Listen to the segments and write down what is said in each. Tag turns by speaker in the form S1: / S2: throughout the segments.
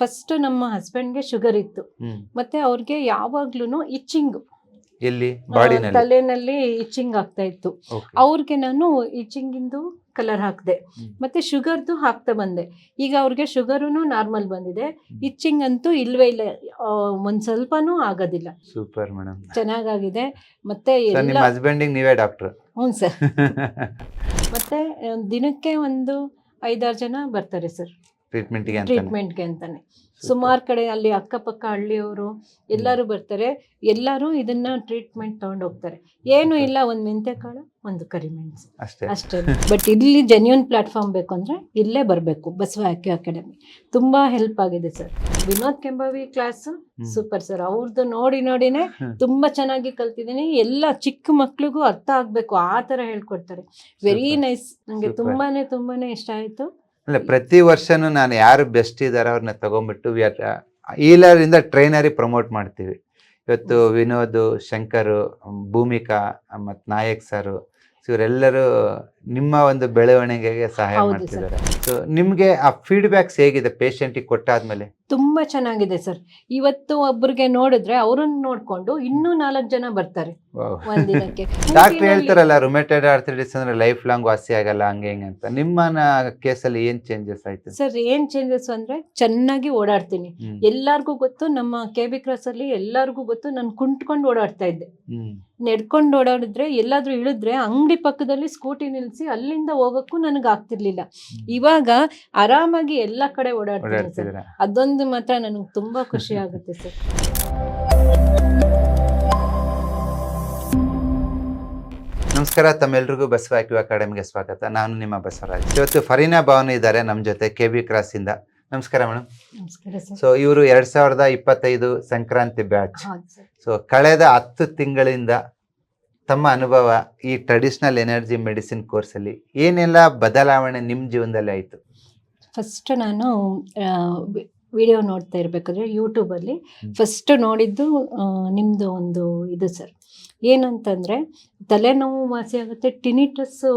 S1: First ನಮ್ಮ ಹಸ್ಬೆಂಡ್ಗೆ sugar ಇತ್ತು. ಮತ್ತೆ ಅವ್ರಿಗೆ ಯಾವಾಗ್ಲೂ ಇಚ್ಚಿಂಗ್
S2: ಎಲ್ಲಿ?
S1: ತಲೆನಲ್ಲಿ ಇಚ್ಚಿಂಗ್ ಆಗ್ತಾ ಇತ್ತು. ಅವ್ರಿಗೆ ನಾನು ಇಚ್ಚಿಂಗಿಂದು ಕಲರ್ ಹಾಕಿದೆ. ಮತ್ತೆ ಶುಗರ್ದು ಹಾಕ್ತಾ ಬಂದೆ. ಈಗ ಅವ್ರಿಗೆ ಶುಗರೂ ನಾರ್ಮಲ್ ಬಂದಿದೆ. ಇಚ್ಚಿಂಗ್ ಅಂತೂ ಇಲ್ವೇ ಇಲ್ಲ. ಒಂದ್ ಸ್ವಲ್ಪನೂ ಆಗೋದಿಲ್ಲ.
S2: ಸೂಪರ್ ಮೇಡಮ್
S1: ಚೆನ್ನಾಗಾಗಿದೆ. ಮತ್ತೆ
S2: ಹಸ್ಬೆಂಡಿಗೆ ನೀವೇ ಡಾಕ್ಟರ್
S1: ಹ್ಞೂ ಸರ್ ಮತ್ತೆ ದಿನಕ್ಕೆ ಒಂದು ಐದಾರು ಜನ ಬರ್ತಾರೆ ಸರ್
S2: ಟ್ರೀಟ್ಮೆಂಟ್ಗೆ
S1: ಟ್ರೀಟ್ಮೆಂಟ್ಗೆ ಅಂತಾನೆ. ಸುಮಾರು ಕಡೆ ಅಲ್ಲಿ ಅಕ್ಕಪಕ್ಕ ಹಳ್ಳಿಯವರು ಎಲ್ಲರೂ ಬರ್ತಾರೆ. ಎಲ್ಲರೂ ಇದನ್ನ ಟ್ರೀಟ್ಮೆಂಟ್ ತಗೊಂಡು ಹೋಗ್ತಾರೆ ಏನು ಇಲ್ಲ ಒಂದು ಮೆಂತೆಕಾಳು ಒಂದು ಕರಿಮೆಣಸು
S2: ಅಷ್ಟೇ.
S1: ಅಷ್ಟೇ. ಬಟ್ ಇಲ್ಲಿ ಜೆನ್ಯೂನ್ ಪ್ಲಾಟ್ಫಾರ್ಮ್ ಬೇಕು ಅಂದ್ರೆ ಇಲ್ಲೇ ಬರಬೇಕು ಬಸವ ಆಕ್ಯು ಅಕಾಡೆಮಿ ತುಂಬಾ ಹೆಲ್ಪ್ ಆಗಿದೆ sir Vinod Kembavi class super sir ಅವ್ರದ್ದು ನೋಡಿ ನೋಡಿನೇ. ತುಂಬಾ ಚೆನ್ನಾಗಿ ಕಲ್ತಿದ್ದೀನಿ. ಎಲ್ಲ ಚಿಕ್ಕ ಮಕ್ಳಿಗೂ ಅರ್ಥ ಆಗ್ಬೇಕು ಆ ತರ ಹೇಳ್ಕೊಡ್ತಾರೆ. ವೆರಿ ನೈಸ್ ನಂಗೆ. ತುಂಬಾನೇ ತುಂಬಾನೇ ಇಷ್ಟ ಆಯ್ತು.
S2: ಅಲ್ಲ ಪ್ರತಿ ವರ್ಷನೂ ನಾನು ಯಾರು ಬೆಸ್ಟ್ ಇದ್ದಾರೆ ಅವ್ರನ್ನ ತಗೊಂಡ್ಬಿಟ್ಟು ವಿ ಆರ್ ಈಲರ್ ಇಂದ ಟ್ರೈನರಿ ಪ್ರಮೋಟ್ ಮಾಡ್ತೀವಿ. ಇವತ್ತು ವಿನೋದ್ ಶಂಕರ್ ಭೂಮಿಕಾ ಮತ್ತು ನಾಯಕ್ ಸರ್ ಇವರೆಲ್ಲರೂ ನಿಮ್ಮ ಒಂದು ಬೆಳವಣಿಗೆಗೆ ಸಹಾಯ
S1: ಹೌದು
S2: ಮಾಡ್ತಿದ್ದಾರೆ. ಸೊ ನಿಮ್ಗೆ ಆ ಫೀಡ್ಬ್ಯಾಕ್ಸ್ ಹೇಗಿದೆ ಪೇಷಂಟಿಗೆ ಕೊಟ್ಟಾದ್ಮೇಲೆ?
S1: ತುಂಬಾ ಚೆನ್ನಾಗಿದೆ ಸರ್. ಇವತ್ತು ಒಬ್ರಿಗೆ ನೋಡಿದ್ರೆ ಅವ್ರನ್ನ ನೋಡ್ಕೊಂಡು ಇನ್ನೂ ನಾಲ್ಕು ಜನ ಬರ್ತಾರೆ ಒಂದಿನಕ್ಕೆ.
S2: ಡಾಕ್ಟರ್ ಹೇಳ್ತಾರಲ್ಲ ರುಮೆಟೆಡ್ ಆರ್ಥರಿಟಿಸ್ ಅಂದ್ರೆ ಲೈಫ್ ಲಾಂಗ್ ವಾಸಿ ಆಗಲ್ಲ ಹಂಗೆ ಹಿಂಗೆ ಅಂತ. ನಿಮ್ಮನ ಕೇಸಲ್ಲಿ ಏನ್ ಚೇಂಜಸ್ ಆಯ್ತು?
S1: ಸರ್ ಏನ್ ಚೇಂಜಸ್ ಅಂದ್ರೆ ಚೆನ್ನಾಗಿ ಓಡಾಡ್ತೀನಿ.
S2: ಹ್ಮ್.
S1: ಎಲ್ಲಾರ್ಗೂ ಗೊತ್ತು ನಮ್ಮ ಕೆ ಬಿ ಕ್ರಾಸ್ ಅಲ್ಲಿ ಎಲ್ಲಾರ್ಗೂ ಗೊತ್ತು ನಾನು ಕುಂಟ್ಕೊಂಡು ಓಡಾಡ್ತಾ ಇದ್ದೆ.
S2: ಹ್ಮ್.
S1: ನೆಡ್ಕೊಂಡು ಓಡಾಡಿದ್ರೆ ಎಲ್ಲಾದ್ರೂ ಇಳಿದ್ರೆ ಅಂಗಡಿ ಪಕ್ಕದಲ್ಲಿ ಸ್ಕೂಟಿ ನಿಲ್ಸಿ ಅಲ್ಲಿಂದ ಹೋಗಕ್ಕೂ ನನಗೆ ಆಗ್ತಿರ್ಲಿಲ್ಲ. ಇವಾಗ ಆರಾಮಾಗಿ ಎಲ್ಲ ಕಡೆ ಓಡಾಡ್ತೀನಿ ಸರ್. ಅದೊಂದು ಮಾತ್ರ ನನಗೆ ತುಂಬಾ ಖುಷಿ ಆಗುತ್ತೆ ಸರ್.
S2: ನಮಸ್ಕಾರ ತಮ್ಮೆಲ್ರಿಗೂ ಬಸವ ಆಕ್ಯೂ ಅಕಾಡೆಮಿಗೆ ಸ್ವಾಗತ. ನಾನು ನಿಮ್ಮ ಬಸವರಾಜ್. ಇವತ್ತು ಫರೀನಾ ಭವನ್ ಇದ್ದಾರೆ ನಮ್ಮ ಜೊತೆ ಕೆ ಬಿ ಕ್ರಾಸಿಂದ ಇಂದ. ನಮಸ್ಕಾರ ಮೇಡಮ್
S1: ನಮಸ್ಕಾರ ಸರ್.
S2: ಸೊ ಇವರು ಎರಡ್ ಸಾವಿರದ ಇಪ್ಪತ್ತೈದು ಸಂಕ್ರಾಂತಿ ಬ್ಯಾಚ್.
S1: ಸರ್.
S2: ಸೊ ಕಳೆದ ಹತ್ತು ತಿಂಗಳಿಂದ ತಮ್ಮ ಅನುಭವ ಈ ಟ್ರೆಡಿಷನಲ್ ಎನರ್ಜಿ ಮೆಡಿಸಿನ್ ಕೋರ್ಸಲ್ಲಿ ಏನೆಲ್ಲ ಬದಲಾವಣೆ ನಿಮ್ಮ ಜೀವನದಲ್ಲಿ ಆಯಿತು
S1: ಫಸ್ಟ್ ನಾನು ವಿಡಿಯೋ ನೋಡ್ತಾ ಇರಬೇಕಾದ್ರೆ ಯೂಟ್ಯೂಬಲ್ಲಿ. ಫಸ್ಟ್ ನೋಡಿದ್ದು ನಿಮ್ಮದು ಒಂದು ಇದು ಸರ್ ಏನಂತಂದ್ರೆ ತಲೆನೋವು ವಾಸಿ ಆಗುತ್ತೆ ಟಿನಿಟಸ್ಸು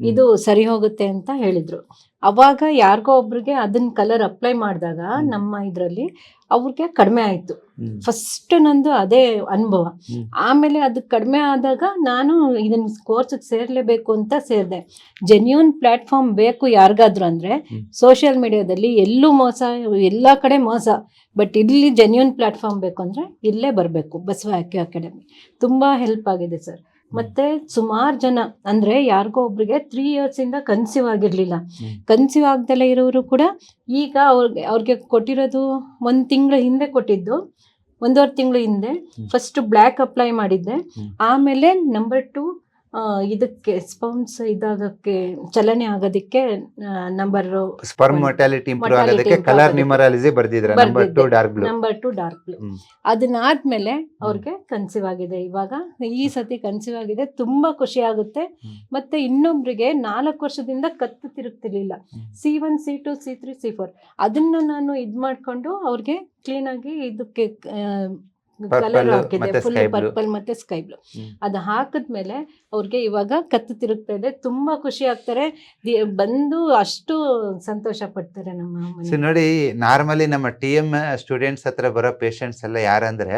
S1: ಇದು ಸರಿ ಹೋಗುತ್ತೆ ಅಂತ ಹೇಳಿದ್ರು ಅವಾಗ ಯಾರಿಗೋ ಒಬ್ರಿಗೆ ಅದನ್ನ ಕಲರ್ ಅಪ್ಲೈ ಮಾಡಿದಾಗ. ನಮ್ಮ ಇದರಲ್ಲಿ ಅವ್ರಿಗೆ ಕಡಿಮೆ ಆಯಿತು. ಫಸ್ಟ್ ನಂದು ಅದೇ ಅನುಭವ. ಆಮೇಲೆ ಅದು ಕಡಿಮೆ ಆದಾಗ ನಾನು ಇದನ್ನ ಕೋರ್ಸಿಗೆ ಸೇರ್ಲೇಬೇಕು ಅಂತ ಸೇರಿದೆ ಜೆನ್ಯೂನ್ ಪ್ಲಾಟ್ಫಾರ್ಮ್ ಬೇಕು ಯಾರಿಗಾದ್ರು ಅಂದ್ರೆ. ಸೋಷಿಯಲ್ ಮೀಡಿಯಾದಲ್ಲಿ ಎಲ್ಲೂ ಮೋಸ ಎಲ್ಲ ಕಡೆ ಮೋಸ ಬಟ್ ಇಲ್ಲಿ ಜೆನ್ಯೂನ್ ಪ್ಲಾಟ್ಫಾರ್ಮ್ ಬೇಕು ಅಂದ್ರೆ ಇಲ್ಲೇ ಬರಬೇಕು ಬಸವ ಆಕ್ಯು ಅಕಾಡೆಮಿ ತುಂಬ ಹೆಲ್ಪ್ ಆಗಿದೆ ಸರ್ ಮತ್ತೆ ಸುಮಾರು ಜನ ಅಂದ್ರೆ ಯಾರಿಗೋ ಒಬ್ರಿಗೆ ತ್ರೀ ಇಯರ್ಸ್ ಇಂದ ಕನ್ಸಿವ್ ಆಗಿರ್ಲಿಲ್ಲ. ಕನ್ಸಿವ್ ಆಗ್ದಲೇ ಇರೋರು ಕೂಡ ಈಗ ಅವ್ರಿಗೆ ಅವ್ರಿಗೆ ಕೊಟ್ಟಿರೋದು ಒಂದು ತಿಂಗಳ ಹಿಂದೆ ಕೊಟ್ಟಿದ್ದು. ಒಂದೂವರೆ ತಿಂಗಳು ಹಿಂದೆ. ಫಸ್ಟ್ ಬ್ಲ್ಯಾಕ್ ಅಪ್ಲೈ ಮಾಡಿದ್ದೆ. ಆಮೇಲೆ ನಂಬರ್ ಟು ಇದಕ್ಕೆ ಸ್ಪರ್ಮ್ಸ್ ಇದಾಗಕ್ಕೆ ಚಲನೆ ಆಗೋದಕ್ಕೆ ನಂಬರ್
S2: ಸ್ಪರ್ಮ್ ಮೊರ್ಟಾಲಿಟಿ ಇಂಪ್ರೂವ್ ಆಗೋದಕ್ಕೆ colour numerology ಬರ್ದಿದ್ರು number 2 dark blue
S1: number 2 dark blue. ಅದನ್ನಾದ್ಮೇಲೆ ಅವ್ರಿಗೆ ಕನ್ಸೀವ್ ಆಗಿದೆ. ಇವಾಗ ಈ ಸತಿ ಕನ್ಸೀವ್ ಆಗಿದೆ. ತುಂಬಾ ಖುಷಿ ಆಗುತ್ತೆ. ಮತ್ತೆ ಇನ್ನೊಬ್ರಿಗೆ ನಾಲ್ಕು ವರ್ಷದಿಂದ ಕತ್ತು ತಿರುಗ್ತಿರ್ಲಿಲ್ಲ. C one C two C three C four ಅದನ್ನ ನಾನು ಇದ್ ಮಾಡ್ಕೊಂಡು ಅವ್ರಿಗೆ ಕ್ಲೀನ್ ಆಗಿ ಇದಕ್ಕೆ ಕಲರ್ ಹಾಕಿದೆ ಫುಲ್ ಪರ್ಪಲ್ ಮತ್ತೆ ಸ್ಕೈ ಬ್ಲೂ. ಅದು ಹಾಕಿದ್ಮೇಲೆ ಅವ್ರಿಗೆ ಇವಾಗ ಕತ್ತು ತಿರುಗ್ತಾ ಇದೆ ತುಂಬಾ ಖುಷಿ ಆಗ್ತಾರೆ. ಬಂದು ಅಷ್ಟು ಸಂತೋಷ ಪಡ್ತಾರೆ ನಮ್ಮ
S2: ನೋಡಿ ನಾರ್ಮಲಿ ನಮ್ಮ ಟಿ ಎಂ ಸ್ಟೂಡೆಂಟ್ಸ್ ಹತ್ರ ಬರೋ ಪೇಷಂಟ್ಸ್ ಎಲ್ಲ ಯಾರಂದ್ರೆ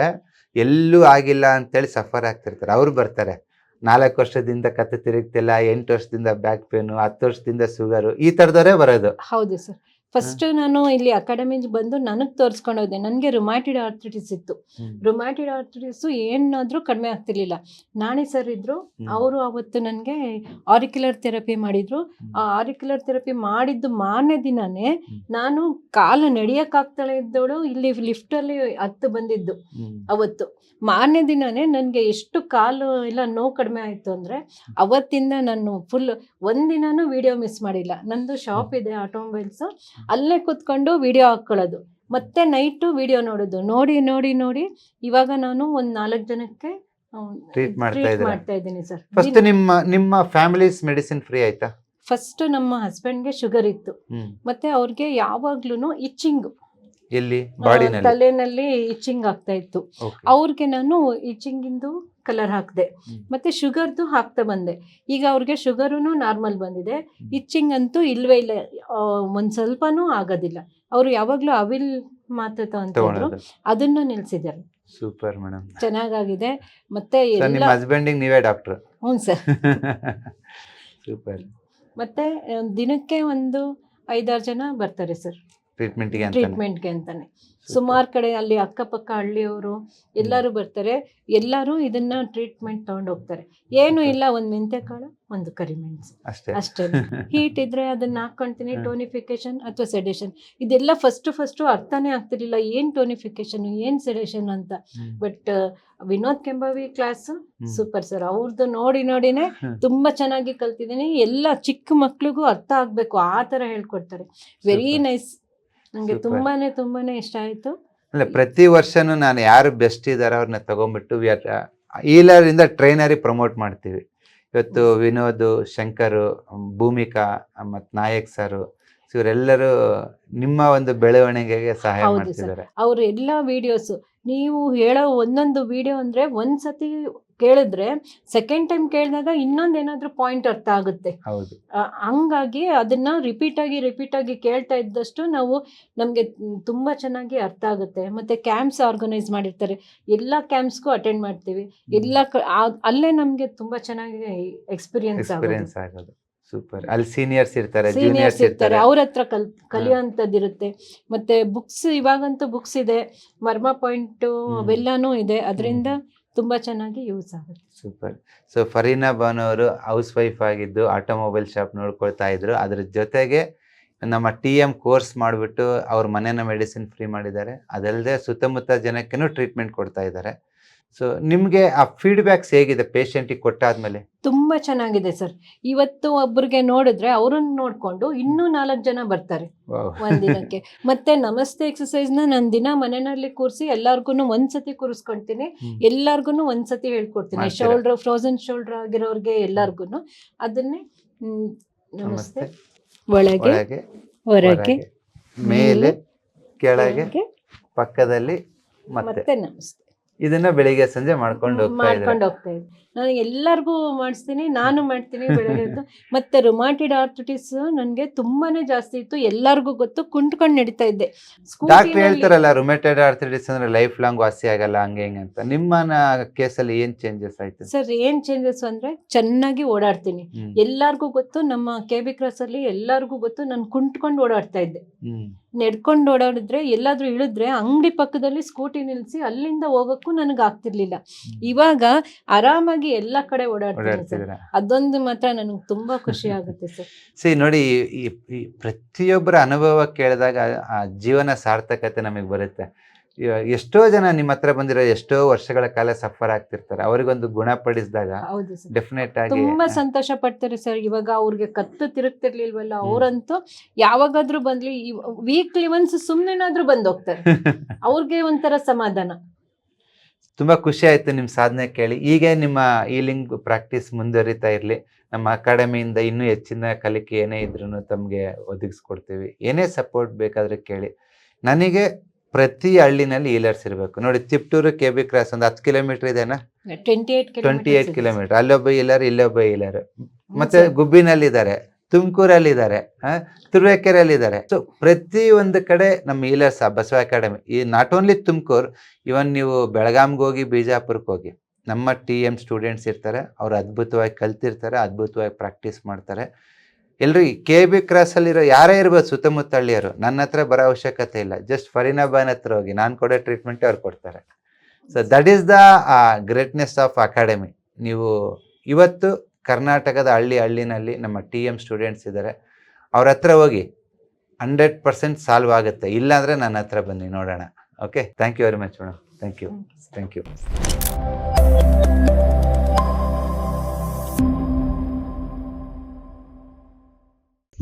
S2: ಎಲ್ಲೂ ಆಗಿಲ್ಲ ಅಂತೇಳಿ ಸಫರ್ ಆಗ್ತಿರ್ತಾರೆ. ಅವ್ರು ಬರ್ತಾರೆ. ನಾಲ್ಕು ವರ್ಷದಿಂದ ಕತ್ತು ತಿರುಗ್ತಿಲ್ಲ ಎಂಟು ವರ್ಷದಿಂದ ಬ್ಯಾಕ್ ಪೇನು ಹತ್ತು ವರ್ಷದಿಂದ ಶುಗರು ಈ ತರದವರೇ ಬರೋದು.
S1: ಹೌದು ಸರ್ ಫಸ್ಟ್ ನಾನು ಇಲ್ಲಿ ಅಕಾಡೆಮಿ ಬಂದು ನನಗೆ ತೋರಿಸ್ಕೊಂಡು ಹೋದೆ. ನನಗೆ ರುಮ್ಯಾಟಿಡ್ ಆರ್ಥ್ರಿಟಿಸ್ ಇತ್ತು. ರುಮ್ಯಾಟಿಡ್ ಆರ್ಥ್ರಿಟಿಸ್ ಏನಾದರೂ ಕಡಿಮೆ ಆಗ್ತಿರ್ಲಿಲ್ಲ. ನಾಣಿ ಸರ್ ಇದ್ರು. ಅವರು ಅವತ್ತು ನನಗೆ ಆರಿಕ್ಯುಲರ್ ಥೆರಪಿ ಮಾಡಿದ್ರು. ಆ ಆರಿಕ್ಯುಲರ್ ಥೆರಪಿ ಮಾಡಿದ್ದು ಮಾರನೇ ದಿನನೇ. ನಾನು ಕಾಲು ನಡೆಯೋಕ್ಕಾಗ್ತಾಳೆ ಇದ್ದವಳು ಇಲ್ಲಿ ಲಿಫ್ಟಲ್ಲಿ ಹತ್ತು ಬಂದಿದ್ದು ಅವತ್ತು. ಮಾರನೇ ದಿನನೇ ನನಗೆ ಎಷ್ಟು ಕಾಲು ಎಲ್ಲ ನೋವು ಕಡಿಮೆ ಆಯಿತು ಅಂದರೆ ಅವತ್ತಿಂದ ನಾನು ಫುಲ್ ಒಂದಿನೂ ವಿಡಿಯೋ ಮಿಸ್ ಮಾಡಿಲ್ಲ. ನಂದು ಶಾಪ್ ಇದೆ ಆಟೋಮೊಬೈಲ್ಸು ಅಲ್ಲೇ ಕೂತ್ಕೊಂಡು ವಿಡಿಯೋ ಹಾಕ್ಕೊಳ್ಳೋದು ಮತ್ತೆ ನೈಟು ವಿಡಿಯೋ ನೋಡೋದು. ನೋಡಿ ನೋಡಿ ನೋಡಿ ಇವಾಗ ನಾನು ಒಂದು ನಾಲ್ಕು ಜನಕ್ಕೆ
S2: ಮಾಡ್ತಾ
S1: ಟ್ರೀಟ್
S2: ಇದ್ದೀರಾ?
S1: ಮಾಡ್ತಾ ಇದ್ದೀನಿ ಸರ್
S2: ಫಸ್ಟ್ ನಿಮ್ಮ ನಿಮ್ಮ ಫ್ಯಾಮಿಲೀಸ್ ಮೆಡಿಸಿನ್ ಫ್ರೀ ಆಯ್ತಾ?
S1: ಫಸ್ಟ್ ನಮ್ಮ ಹಸ್ಬೆಂಡ್ಗೆ ಶುಗರ್ ಇತ್ತು.
S2: ಹ್ಮ್.
S1: ಮತ್ತೆ ಅವ್ರಿಗೆ ಯಾವಾಗ್ಲೂ ಇಚ್ಚಿಂಗ್
S2: ಎಲ್ಲಿ? ಬಾಡಿನಲ್ಲಿ?
S1: ತಲೆನಲ್ಲಿ ಇಚ್ಚಿಂಗ್ ಆಗ್ತಾ ಇತ್ತು. ಅವ್ರಿಗೆ ನಾನು ಇಚ್ಚಿಂಗಿಂದು ಕಲರ್ ಹಾಕಿದೆ. ಮತ್ತೆ ಶುಗರ್ದು ಹಾಕ್ತಾ ಬಂದೆ. ಈಗ ಅವ್ರಿಗೆ ಶುಗರೂ ನಾರ್ಮಲ್ ಬಂದಿದೆ. ಇಚ್ಚಿಂಗ್ ಅಂತೂ ಇಲ್ವೇ ಇಲ್ಲ. ಒಂದ್ ಸ್ವಲ್ಪನೂ ಆಗೋದಿಲ್ಲ. ಅವರು ಯಾವಾಗ್ಲೂ ಅವಿಲ್ ಮಾತ್ರ
S2: ತಗೊಳೋದು.
S1: ಅದನ್ನು ನಿಲ್ಸಿದ್ದಾರೆ.
S2: Super madam.
S1: ಚೆನ್ನಾಗಾಗಿದೆ. ಮತ್ತೆ
S2: ನಿಮ್ಮ ಹಸ್ಬೆಂಡಿಗೆ ನೀವೇ ಡಾಕ್ಟರ್
S1: ಹ್ಞೂ ಸರ್.
S2: ಸೂಪರ್.
S1: ಮತ್ತೆ ದಿನಕ್ಕೆ ಒಂದು ಐದಾರು ಜನ ಬರ್ತಾರೆ ಸರ್.
S2: ಟ್ರೀಟ್ಮೆಂಟ್ಗೆ
S1: ಟ್ರೀಟ್ಮೆಂಟ್ಗೆ ಅಂತಾನೆ. ಸುಮಾರು ಕಡೆ ಅಲ್ಲಿ ಅಕ್ಕಪಕ್ಕ ಹಳ್ಳಿಯವರು ಎಲ್ಲರೂ ಬರ್ತಾರೆ. ಎಲ್ಲರೂ ಇದನ್ನ ಟ್ರೀಟ್ಮೆಂಟ್ ತಗೊಂಡು ಹೋಗ್ತಾರೆ. ಏನು ಇಲ್ಲ ಒಂದು ಕಾಳು ಒಂದು ಕರಿಮೆಣಸು
S2: ಅಷ್ಟೇ.
S1: ಅಷ್ಟೇ. ಹೀಟ್ ಇದ್ರೆ ಅದನ್ನ ಹಾಕೊಂತೀನಿ ಟೋನಿಫಿಕೇಶನ್ ಅಥವಾ ಸೆಡೇಷನ್ ಇದೆಲ್ಲ ಫಸ್ಟ್ ಫಸ್ಟ್ ಅರ್ಥನೇ ಆಗ್ತಿರ್ಲಿಲ್ಲ ಏನ್ ಟೋನಿಫಿಕೇಶನ್ ಏನ್ ಸೆಡೇಷನ್ ಅಂತ. But Vinod Kembavi class super sir ಅವ್ರದ್ದು ನೋಡಿ ನೋಡಿನೇ ತುಂಬಾ ಚೆನ್ನಾಗಿ ಕಲ್ತಿದ್ದೀನಿ. ಎಲ್ಲ ಚಿಕ್ಕ ಮಕ್ಳಿಗೂ ಅರ್ಥ ಆಗ್ಬೇಕು ಆ ತರ ಹೇಳ್ಕೊಡ್ತಾರೆ. ವೆರಿ ನೈಸ್ ನಂಗೆ ತುಂಬಾನೇ ತುಂಬಾನೇ ಇಷ್ಟ ಆಯ್ತು.
S2: ಅಲ್ಲ ಪ್ರತಿ ವರ್ಷನೂ ನಾನು ಯಾರು ಬೆಸ್ಟ್ ಇದಾರೆ ಅವ್ರನ್ನ ತಗೊಂಡ್ಬಿಟ್ಟು ವಿ ಆರ್ ಈಲರ್ ಇಂದ ಟ್ರೈನರಿ ಪ್ರಮೋಟ್ ಮಾಡ್ತೀವಿ. ಇವತ್ತು ವಿನೋದ್ ಶಂಕರ್ ಭೂಮಿಕಾ ಮತ್ತು ನಾಯಕ್ ಸರ್ ಇವರೆಲ್ಲರೂ ನಿಮ್ಮ ಒಂದು ಬೆಳವಣಿಗೆಗೆ ಸಹಾಯ. ಮಾಡ್ತಿದ್ದಾರೆ.
S1: ಅವ್ರ ಎಲ್ಲಾ ವಿಡಿಯೋಸ್ ನೀವು ಹೇಳೋ ಒಂದೊಂದು ವಿಡಿಯೋ ಅಂದ್ರೆ ಒಂದ್ಸತಿ ಕೇಳಿದ್ರೆ ಸೆಕೆಂಡ್ ಟೈಮ್ ಕೇಳಿದಾಗ ಇನ್ನೊಂದ್ ಏನಾದ್ರೂ ಪಾಯಿಂಟ್ ಅರ್ಥ ಆಗುತ್ತೆ.
S2: ಹೌದು.
S1: ಹಂಗಾಗಿ ಅದನ್ನ ರಿಪೀಟ್ ಆಗಿ ರಿಪೀಟ್ ಆಗಿ ಕೇಳ್ತಾ ಇದ್ದಷ್ಟು ನಾವು ನಮಗೆ ತುಂಬಾ ಚೆನ್ನಾಗಿ ಅರ್ಥ ಆಗುತ್ತೆ. ಮತ್ತೆ ಕ್ಯಾಂಪ್ಸ್ ಆರ್ಗನೈಸ್ ಮಾಡಿರ್ತಾರೆ. ಎಲ್ಲ ಕ್ಯಾಂಪ್ಸ್ಗೂ ಅಟೆಂಡ್ ಮಾಡ್ತೀವಿ. ಎಲ್ಲ ಅಲ್ಲೇ ನಮ್ಗೆ ತುಂಬಾ ಚೆನ್ನಾಗಿ ಎಕ್ಸ್ಪೀರಿಯನ್ಸ್ ಆಗೋದು.
S2: ಸೂಪರ್ ಅಲ್ಲಿ ಸೀನಿಯರ್ಸ್ ಇರ್ತಾರೆ
S1: ಸೀನಿಯರ್ಸ್ ಇರ್ತಾರೆ. ಅವ್ರ ಹತ್ರ ಕಲ್ ಕಲಿಯೋಂಥದ್ದಿರುತ್ತೆ ಮತ್ತೆ ಬುಕ್ಸ್ ಇವಾಗಂತೂ ಬುಕ್ಸ್ ಇದೆ. ಮರ್ಮ ಪಾಯಿಂಟ್ ಅವೆಲ್ಲಾನು ಇದೆ. ಅದರಿಂದ ತುಂಬಾ ಚೆನ್ನಾಗಿ ಯೂಸ್ ಆಗುತ್ತೆ.
S2: ಸೂಪರ್ ಸೊ ಫರೀನಾ ಬಾನು ಅವರು ಹೌಸ್ ವೈಫ್ ಆಗಿದ್ದು ಆಟೋಮೊಬೈಲ್ ಶಾಪ್ ನೋಡ್ಕೊಳ್ತಾ ಇದ್ರು. ಅದ್ರ ಜೊತೆಗೆ ನಮ್ಮ ಟಿ ಎಂ ಕೋರ್ಸ್ ಮಾಡಿಬಿಟ್ಟು ಅವ್ರ ಮನೇನ ಮೆಡಿಸಿನ್ ಫ್ರೀ ಮಾಡಿದ್ದಾರೆ. ಅದಲ್ಲದೆ ಸುತ್ತಮುತ್ತ ಜನಕ್ಕೂ ಟ್ರೀಟ್ಮೆಂಟ್ ಕೊಡ್ತಾ ಇದ್ದಾರೆ. ಸೊ ನಿಮಗೆ ಆ ಫೀಡ್ಬ್ಯಾಕ್ಸ್ ಹೇಗಿದೆ ಪೇಷಂಟಿಗೆ ಕೊಟ್ಟಾದ್ಮೇಲೆ?
S1: ತುಂಬಾ ಚೆನ್ನಾಗಿದೆ ಸರ್ ಇವತ್ತು ಒಬ್ಬರಿಗೆ ನೋಡಿದ್ರೆ ಅವ್ರನ್ನ ನೋಡ್ಕೊಂಡು ಇನ್ನೂ ನಾಲ್ಕು ಜನ ಬರ್ತಾರೆ ಒಂದಿನಕ್ಕೆ. ಮತ್ತೆ ನಮಸ್ತೆ ಎಕ್ಸಸೈಸ್ನ ನಾನು ದಿನ ಮನೆಯಲ್ಲಿ ಕೂರಿಸಿ ಎಲ್ಲಾರ್ಗು ಒಂದ್ಸತಿ ಕೂರಿಸ್ಕೊಂತೀನಿ. ಎಲ್ಲಾರ್ಗು ಒಂದ್ಸತಿ ಹೇಳ್ಕೊಡ್ತೀನಿ? ಶೋಲ್ಡರ್ ಫ್ರೋಸನ್ ಶೋಲ್ಡರ್ ಆಗಿರೋರ್ಗೆ ಎಲ್ಲಾರ್ಗು ಅದನ್ನೇ ನಮಸ್ತೆ. ಒಳಗೆ ಹೊರಗೆ
S2: ಮೇಲೆ ಕೆಳಗೆ ಪಕ್ಕದಲ್ಲಿ ಮತ್ತೆ
S1: ನಮಸ್ತೆ.
S2: ಇದನ್ನ ಬೆಳಿಗ್ಗೆ ಸಂಜೆ ಮಾಡ್ಕೊಂಡು ಹೋಗ್ತಾ ಇದ್ದಾರೆ.
S1: ಮಾಡ್ಕೊಂಡು ಹೋಗ್ತಾ ಇದ್ದೆ ನಾನು ಎಲ್ಲರಿಗೂ ಮಾಡಿಸ್ತೀನಿ ನಾನು ಮಾಡ್ತೀನಿ ಬೆಳಗ್ಗೆ ಎದ್ದು. ಮತ್ತೆ ರುಮಾಟಿಡ್ ಆರ್ಥಿಟಿಸ್ ನನಗೆ ತುಂಬಾನೇ ಜಾಸ್ತಿ ಇತ್ತು ಎಲ್ಲರಿಗೂ ಗೊತ್ತು ಕುಂಟ್ಕೊಂಡು ನಡೀತಾ ಇದ್ದೆ.
S2: ಡಾಕ್ಟರ್
S1: ಸ್ಕೂಟಿನಲ್ಲಿ-
S2: ಹೇಳ್ತಾರಲ್ಲ ರುಮೆಟೆಡ್ ಆರ್ಥಿಟಿಸ್ ಅಂದ್ರೆ ಲೈಫ್ ಲಾಂಗ್ ವಾಸಿ ಆಗಲ್ಲ ಹಂಗೆ ಹಿಂಗೆ ಅಂತ. ನಿಮ್ಮ ಕೇಸಲ್ಲಿ ಏನ್ ಚೇಂಜಸ್ ಆಯ್ತು?
S1: ಸರ್ ಏನ್ ಚೇಂಜಸ್ ಅಂದ್ರೆ ಚೆನ್ನಾಗಿ ಓಡಾಡ್ತೀನಿ.
S2: ಎಲ್ಲರಿಗೂ
S1: ಎಲ್ಲಾರ್ಗೂ ಗೊತ್ತು ನಮ್ಮ ಕೆ ಬಿ ಕ್ರಾಸ್ ಅಲ್ಲಿ ಎಲ್ಲಾರ್ಗೂ ಗೊತ್ತು ನಾನು ಕುಂಟ್ಕೊಂಡು ಓಡಾಡ್ತಾ ಇದ್ದೆ.
S2: ಹ್ಮ್.
S1: ನೆಡ್ಕೊಂಡು ಓಡಾಡಿದ್ರೆ ಎಲ್ಲಾದ್ರೂ ಇಳಿದ್ರೆ ಅಂಗಡಿ ಪಕ್ಕದಲ್ಲಿ ಸ್ಕೂಟಿ ನಿಲ್ಸಿ ಅಲ್ಲಿಂದ ಹೋಗೋಕ್ಕೂ ನನಗೆ ಆಗ್ತಿರ್ಲಿಲ್ಲ. ಇವಾಗ ಆರಾಮಾಗಿ ಎಲ್ಲ ಕಡೆ ಓಡಾಡ್ತೀನಿ ಸರ್. ಅದೊಂದು ಮಾತ್ರ ನನಗೆ ತುಂಬಾ ಖುಷಿ ಆಗುತ್ತೆ ಸರ್.
S2: ಸಿ ನೋಡಿ ಪ್ರತಿಯೊಬ್ಬರ ಅನುಭವ ಕೇಳಿದಾಗ ಆ ಜೀವನ ಸಾರ್ಥಕತೆ ನಮಗೆ ಬರುತ್ತೆ. ಎಷ್ಟೋ ಜನ ನಿಮ್ಮ ಹತ್ರ ಬಂದಿರೋ ಎಷ್ಟೋ ವರ್ಷಗಳ ಕಾಲ ಸಫರ್ ಆಗ್ತಿರ್ತಾರೆ. ಅವ್ರಿಗೊಂದು ಗುಣಪಡಿಸಿದಾಗ ಡೆಫಿನೆಟ್ ಆಗಿ
S1: ತುಂಬಾ ಸಂತೋಷ ಪಡ್ತಾರೆ ಸರ್. ಇವಾಗ ಅವ್ರಿಗೆ ಕತ್ತು ತಿರುಗ್ತಿರ್ಲಿಲ್ವಲ್ಲ ಅವ್ರಂತೂ ಯಾವಾಗಾದ್ರೂ ಬಂದ್ಲಿ ವೀಕ್ಲಿ ಒನ್ಸ್ ಸುಮ್ನೆನಾದ್ರೂ ಬಂದ್ ಹೋಗ್ತಾರೆ ಅವ್ರಿಗೆ ಒಂಥರ ಸಮಾಧಾನ.
S2: ತುಂಬಾ ಖುಷಿ ಆಯ್ತು ನಿಮ್ಮ ಸಾಧನೆ ಕೇಳಿ. ಹೀಗೆ ನಿಮ್ಮ ಈಲಿಂಗ್ ಪ್ರಾಕ್ಟೀಸ್ ಮುಂದುವರಿತಾ ಇರ್ಲಿ. ನಮ್ಮ ಅಕಾಡೆಮಿಯಿಂದ ಇನ್ನೂ ಹೆಚ್ಚಿನ ಕಲಿಕೆ ಏನೇ ಇದ್ರೂ ತಮಗೆ ಒದಗಿಸ್ಕೊಡ್ತೀವಿ. ಏನೇ ಸಪೋರ್ಟ್ ಬೇಕಾದ್ರೆ ಕೇಳಿ. ನನಗೆ ಪ್ರತಿ ಹಳ್ಳಿನಲ್ಲಿ ಈಲರ್ಸ್ ಇರಬೇಕು. ನೋಡಿ ತಿಪ್ಟೂರು ಕೆ ಬಿ ಕ್ರಾಸ್ ಒಂದು ಹತ್ತು ಕಿಲೋಮೀಟರ್ ಇದೆನಾ?
S1: ಟ್ವೆಂಟಿ ಏಟ್
S2: ಕಿಲೋಮೀಟರ್ ಅಲ್ಲೊಬ್ಬ ಇಲ್ಲರ್ ಇಲ್ಲೊಬ್ಬ ಇಲ್ಲರ್ ಮತ್ತೆ ಗುಬ್ಬಿನಲ್ಲಿ ಇದ್ದಾರೆ ತುಮಕೂರಲ್ಲಿ ಇದ್ದಾರೆ ತುರುವೇಕೆರೆಯಲ್ಲಿ ಇದ್ದಾರೆ ಸೊ ಪ್ರತಿ ಒಂದು ಕಡೆ ನಮ್ಮ ಈಲರ್ಸ್ ಬಸವ ಅಕಾಡೆಮಿ ಈ ನಾಟ್ ಓನ್ಲಿ ತುಮಕೂರು ಇವನ್ ನೀವು ಬೆಳಗಾಂಗೆ ಹೋಗಿ ಬಿಜಾಪುರಕ್ಕೆ ಹೋಗಿ ನಮ್ಮ ಟಿ ಎಂ ಸ್ಟೂಡೆಂಟ್ಸ್ ಇರ್ತಾರೆ ಅವ್ರು ಅದ್ಭುತವಾಗಿ ಕಲ್ತಿರ್ತಾರೆ ಅದ್ಭುತವಾಗಿ ಪ್ರಾಕ್ಟೀಸ್ ಮಾಡ್ತಾರೆ. ಎಲ್ರು ಕೆ ಬಿ ಕ್ರಾಸಲ್ಲಿರೋ ಯಾರೇ ಇರ್ಬೋದು ಸುತ್ತಮುತ್ತ ಹಳ್ಳಿಯರು ನನ್ನ ಹತ್ರ ಬರೋ ಅವಶ್ಯಕತೆ ಇಲ್ಲ. ಜಸ್ಟ್ ಫರೀನಾಬಾನ್ ಹತ್ರ ಹೋಗಿ ನಾನು ಕೊಡೋ ಟ್ರೀಟ್ಮೆಂಟ್ ಅವ್ರು ಕೊಡ್ತಾರೆ. So that is the greatness of academy ನೀವು ಇವತ್ತು ಕರ್ನಾಟಕದ ಹಳ್ಳಿ ಹಳ್ಳಿನಲ್ಲಿ ನಮ್ಮ ಟಿ ಎಂ ಸ್ಟೂಡೆಂಟ್ಸ್ ಇದ್ದಾರೆ. ಅವ್ರ ಹತ್ರ ಹೋಗಿ ಹಂಡ್ರೆಡ್ ಪರ್ಸೆಂಟ್ ಸಾಲ್ವ್ ಆಗುತ್ತೆ. ಇಲ್ಲಾಂದರೆ ನನ್ನ ಹತ್ರ ಬನ್ನಿ ನೋಡೋಣ. Okay thank you very much madam thank you thank you